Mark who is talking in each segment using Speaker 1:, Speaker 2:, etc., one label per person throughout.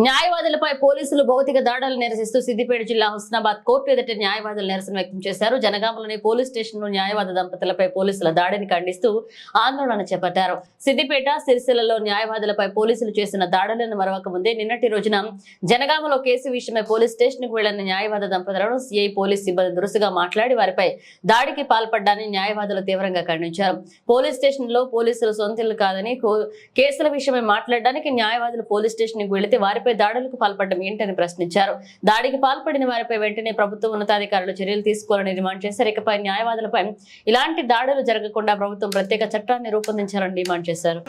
Speaker 1: న్యాయవాదులపై పోలీసులు భౌతిక దాడులు నిరసిస్తూ సిద్దిపేట జిల్లా హుస్నాబాద్ కోర్టు ఎదుట న్యాయవాదులు నిరసన వ్యక్తం చేశారు. జనగామలోని పోలీస్ స్టేషన్ న్యాయవాద దంపతులపై పోలీసుల దాడిని ఖండిస్తూ ఆందోళన చేపట్టారు. సిద్దిపేట సిరిసిల్లలో న్యాయవాదులపై పోలీసులు చేసిన దాడులను మరవక ముందే నిన్నటి రోజున జనగామలో కేసు విషయమై పోలీస్ స్టేషన్కు వెళ్ళిన న్యాయవాద దంపతులను సిఐ పోలీస్ సిబ్బంది దురుసుగా మాట్లాడి వారిపై దాడికి పాల్పడ్డాన్ని న్యాయవాదులు తీవ్రంగా ఖండించారు. పోలీస్ స్టేషన్లో పోలీసులు సొంతలు కాదని కో- కేసుల విషయమై మాట్లాడడానికి న్యాయవాదులు పోలీస్ స్టేషన్కు వెళితే వారిపై దాడులకు పాల్పడడం ఏంటని ప్రశ్నించారు. దాడికి పాల్పడిన వారిపై వెంటనే ప్రభుత్వ ఉన్నతాధికారులు చర్యలు తీసుకోవాలని డిమాండ్ చేశారు. ఇకపై న్యాయవాదులపై ఇలాంటి దాడులు జరగకుండా ప్రభుత్వం ప్రత్యేక చట్టాన్ని రూపొందించాలని డిమాండ్ చేశారు.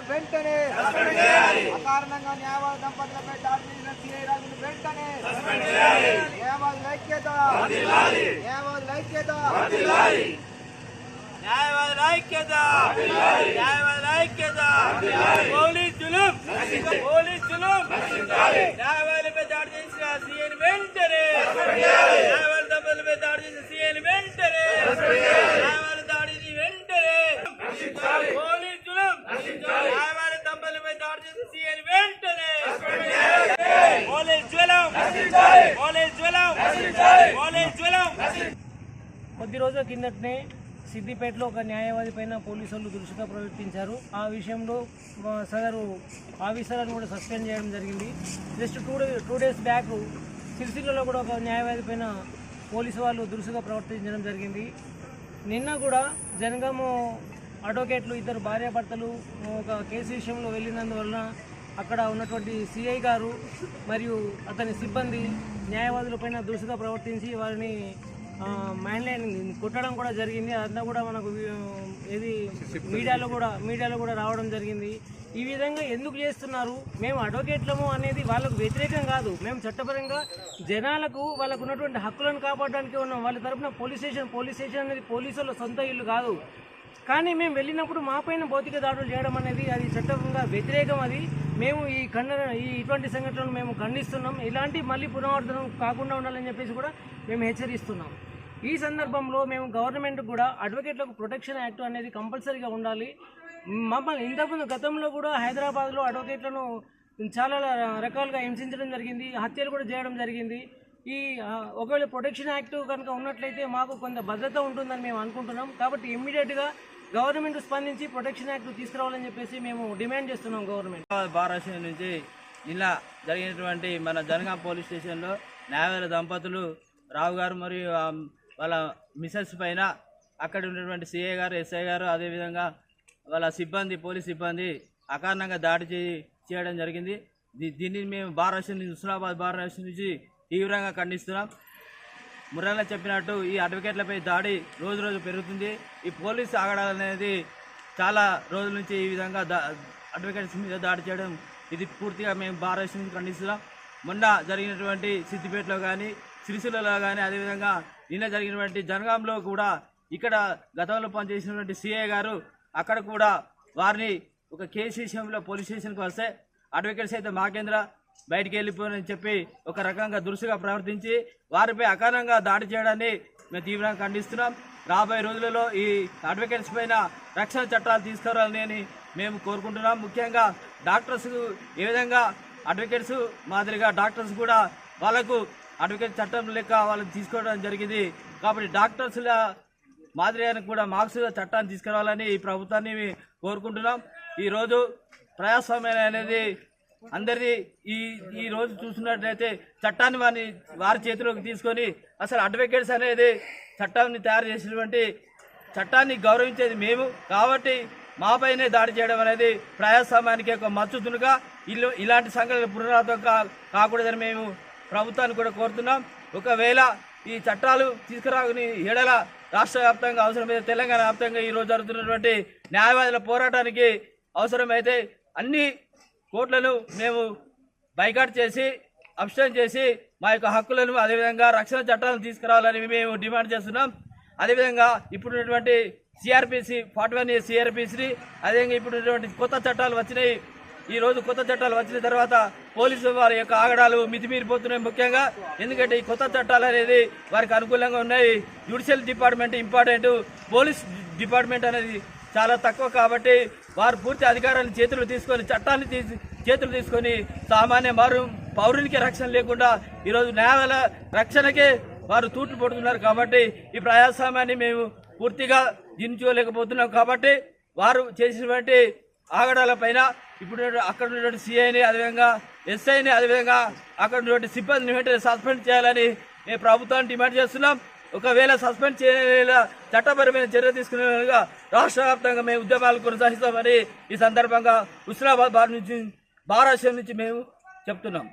Speaker 2: న్యాయవాదుల ఐక్యత. న్యాయవాదుల ఐక్యత.
Speaker 3: ఐక్యత. పోలీసులు పోలీసులు న్యాయవాదులపై దాడి చేసిన సీఎన్ వెంటనే న్యాయవాద దంపతులపై దాడి చేసిన సీఎన్ వెంటనే న్యాయవాద దాడిని వెంటనే పోలీసులు న్యాయవాద దంపతులపై దాడి చేసిన సీఎన్ వెంటనే పోలీస్ జ్వలం పోలీస్ జ్వలం పోలీస్ జ్వలం
Speaker 4: కొద్ది రోజుల కిందటనే సిద్దిపేటలో ఒక న్యాయవాది పైన పోలీసు వాళ్ళు దురుసుగా ప్రవర్తించారు. ఆ విషయంలో సదరు ఆఫీసర్లను కూడా సస్పెండ్ చేయడం జరిగింది. Just two two days back సిరిసిల్లలో కూడా ఒక న్యాయవాది పైన పోలీసు వాళ్ళు దురుసుగా ప్రవర్తించడం జరిగింది. నిన్న కూడా జనగాము అడ్వకేట్లు ఇద్దరు భార్యాభర్తలు ఒక కేసు విషయంలో వెళ్ళినందువలన అక్కడ ఉన్నటువంటి సిఐ గారు మరియు అతని సిబ్బంది న్యాయవాదులపైన దురుసుగా ప్రవర్తించి వారిని మైండ్లైన్ కొట్టడం కూడా జరిగింది. అదంతా కూడా మనకు ఇది మీడియాలో కూడా మీడియాలో కూడా రావడం జరిగింది. ఈ విధంగా ఎందుకు చేస్తున్నారు? మేము అడ్వకేట్లము అనేది వాళ్ళకు వ్యతిరేకం కాదు. మేము చట్టపరంగా జనాలకు వాళ్ళకు ఉన్నటువంటి హక్కులను కాపాడడానికి ఉన్నాం. వాళ్ళ తరపున పోలీస్ స్టేషన్ పోలీస్ స్టేషన్ అనేది పోలీసుల సొంత ఇల్లు కాదు. కానీ మేము వెళ్ళినప్పుడు మాపైన భౌతిక దాడులు చేయడం అనేది అది చట్టంగా వ్యతిరేకం అది. మేము ఈ ఖండన ఈ ఇటువంటి సంఘటనలు మేము ఖండిస్తున్నాం. ఇలాంటి మళ్ళీ పునరావృతం కాకుండా ఉండాలని చెప్పేసి కూడా మేము హెచ్చరిస్తున్నాం. ఈ సందర్భంలో మేము గవర్నమెంట్ కూడా అడ్వకేట్లకు ప్రొటెక్షన్ యాక్ట్ అనేది కంపల్సరీగా ఉండాలి. మమ్మల్ని ఇంతకుముందు గతంలో కూడా హైదరాబాద్లో అడ్వకేట్లను చాలా రకాలుగా హింసించడం జరిగింది. హత్యలు కూడా చేయడం జరిగింది. ఈ ఒకవేళ ప్రొటెక్షన్ యాక్ట్ కనుక ఉన్నట్లయితే మాకు కొంత భద్రత ఉంటుందని మేము అనుకుంటున్నాం. కాబట్టి ఇమ్మీడియట్గా గవర్నమెంట్ స్పందించి ప్రొటెక్షన్ యాక్ట్ తీసుకురావాలని చెప్పేసి మేము డిమాండ్ చేస్తున్నాం గవర్నమెంట్.
Speaker 3: బారాసి నుంచి ఇలా జరిగినటువంటి మన జనగాం పోలీస్ స్టేషన్లో న్యాయవాద దంపతులు రావు గారు మరియు వాళ్ళ మిసెస్ పైన అక్కడ ఉన్నటువంటి సిఐ గారు ఎస్ఐ గారు అదేవిధంగా వాళ్ళ సిబ్బంది పోలీస్ సిబ్బంది అకారణంగా దాడి చేయడం జరిగింది. దీ- దీనిని మేము భారతదేశం నుంచి హుస్నాబాద్ భారతదేశం నుంచి తీవ్రంగా ఖండిస్తున్నాం. మురళ చెప్పినట్టు ఈ అడ్వకేట్లపై దాడి రోజు రోజు పెరుగుతుంది. ఈ పోలీసు ఆగడాలు అనేది చాలా రోజుల నుంచి ఈ విధంగా దా అడ్వకేట్స్ మీద దాడి చేయడం ఇది పూర్తిగా మేము భారతదేశం నుంచి ఖండిస్తున్నాం. మొన్న జరిగినటువంటి సిద్దిపేటలో కానీ సిరిసిల్లలో కానీ అదేవిధంగా నిన్న జరిగినటువంటి జనగాంలో కూడా ఇక్కడ గతంలో పనిచేసినటువంటి సిఐ గారు అక్కడ కూడా వారిని ఒక కేసు విషయంలో పోలీస్ స్టేషన్కి వస్తే అడ్వకేట్స్ అయితే మాకేంద్ర బయటికి వెళ్ళిపోయారని చెప్పి ఒక రకంగా దురుసుగా ప్రవర్తించి వారిపై అకారణంగా దాడి చేయడాన్ని మేము తీవ్రంగా ఖండిస్తున్నాం. రాబోయే రోజులలో ఈ అడ్వకేట్స్ పైన రక్షణ చట్టాలు తీసుకురావాలని మేము కోరుకుంటున్నాం. ముఖ్యంగా డాక్టర్స్ ఏ విధంగా అడ్వకేట్స్ మాదిరిగా డాక్టర్స్ కూడా వాళ్ళకు అడ్వకేట్ చట్టం లెక్క వాళ్ళని తీసుకోవడం జరిగింది. కాబట్టి డాక్టర్స్ల మాదిరిగా కూడా మార్క్స్ చట్టాన్ని తీసుకురావాలని ఈ ప్రభుత్వాన్ని కోరుకుంటున్నాం. ఈరోజు ప్రజాస్వామ్యం అనేది అందరిది ఈ ఈ రోజు చూసినట్లయితే చట్టాన్ని వారి వారి చేతిలోకి తీసుకొని అసలు అడ్వకేట్స్ అనేది చట్టాన్ని తయారు చేసినటువంటి చట్టాన్ని గౌరవించేది మేము. కాబట్టి మాపైనే దాడి చేయడం అనేది ప్రజాస్వామ్యానికి ఒక మచ్చుతునుగా ఇల్లు ఇలాంటి సంఘటనలు పునరావృతం కాకూడదని మేము ప్రభుత్వాన్ని కూడా కోరుతున్నాం. ఒకవేళ ఈ చట్టాలు తీసుకురాని ఏడల రాష్ట్ర వ్యాప్తంగా అవసరమైతే తెలంగాణ వ్యాప్తంగా ఈ రోజు జరుగుతున్నటువంటి న్యాయవాదుల పోరాటానికి అవసరమైతే అన్ని కోట్లను మేము బైకాట్ చేసి అబ్స్టైన్ చేసి మా యొక్క హక్కులను అదేవిధంగా రక్షణ చట్టాలను తీసుకురావాలని మేము డిమాండ్ చేస్తున్నాం. అదేవిధంగా ఇప్పుడున్నటువంటి సిఆర్పిసి ఫార్టీ వన్ ఏ సిఆర్పిసిని అదేవిధంగా ఇప్పుడున్నటువంటి కొత్త చట్టాలు వచ్చినాయి. ఈరోజు కొత్త చట్టాలు వచ్చిన తర్వాత పోలీసు వారి యొక్క ఆగడాలు మితిమీరిపోతున్నాయి ముఖ్యంగా. ఎందుకంటే ఈ కొత్త చట్టాలు అనేది వారికి అనుకూలంగా ఉన్నాయి. Judicial department important police department అనేది చాలా తక్కువ కాబట్టి వారు పూర్తి అధికారాన్ని చేతులు తీసుకొని చట్టాన్ని తీసి చేతులు తీసుకొని సామాన్య వారు పౌరునికి రక్షణ లేకుండా ఈరోజు న్యాయాల రక్షణకే వారు తూట్లు పడుతున్నారు కాబట్టి ఈ ప్రజాస్వామ్యాన్ని మేము పూర్తిగా దించుకోలేకపోతున్నాం కాబట్టి వారు చేసినటువంటి ఆగడాల పైన ఇప్పుడు అక్కడ ఉన్నటువంటి సిఐని అదేవిధంగా ఎస్ఐని అదేవిధంగా అక్కడ ఉన్నటువంటి సిబ్బందిని వెంటనే సస్పెండ్ చేయాలని మేము ప్రభుత్వాన్ని డిమాండ్ చేస్తున్నాం. ఒకవేళ సస్పెండ్ చేయలేలా చట్టపరమైన చర్య తీసుకునేలాగా రాష్ట్ర వ్యాప్తంగా మేము ఉద్యమాలు కొనసాగిస్తామని ఈ సందర్భంగా హుస్నాబాద్ బార్ నుంచి బారాశం నుంచి మేము చెప్తున్నాం.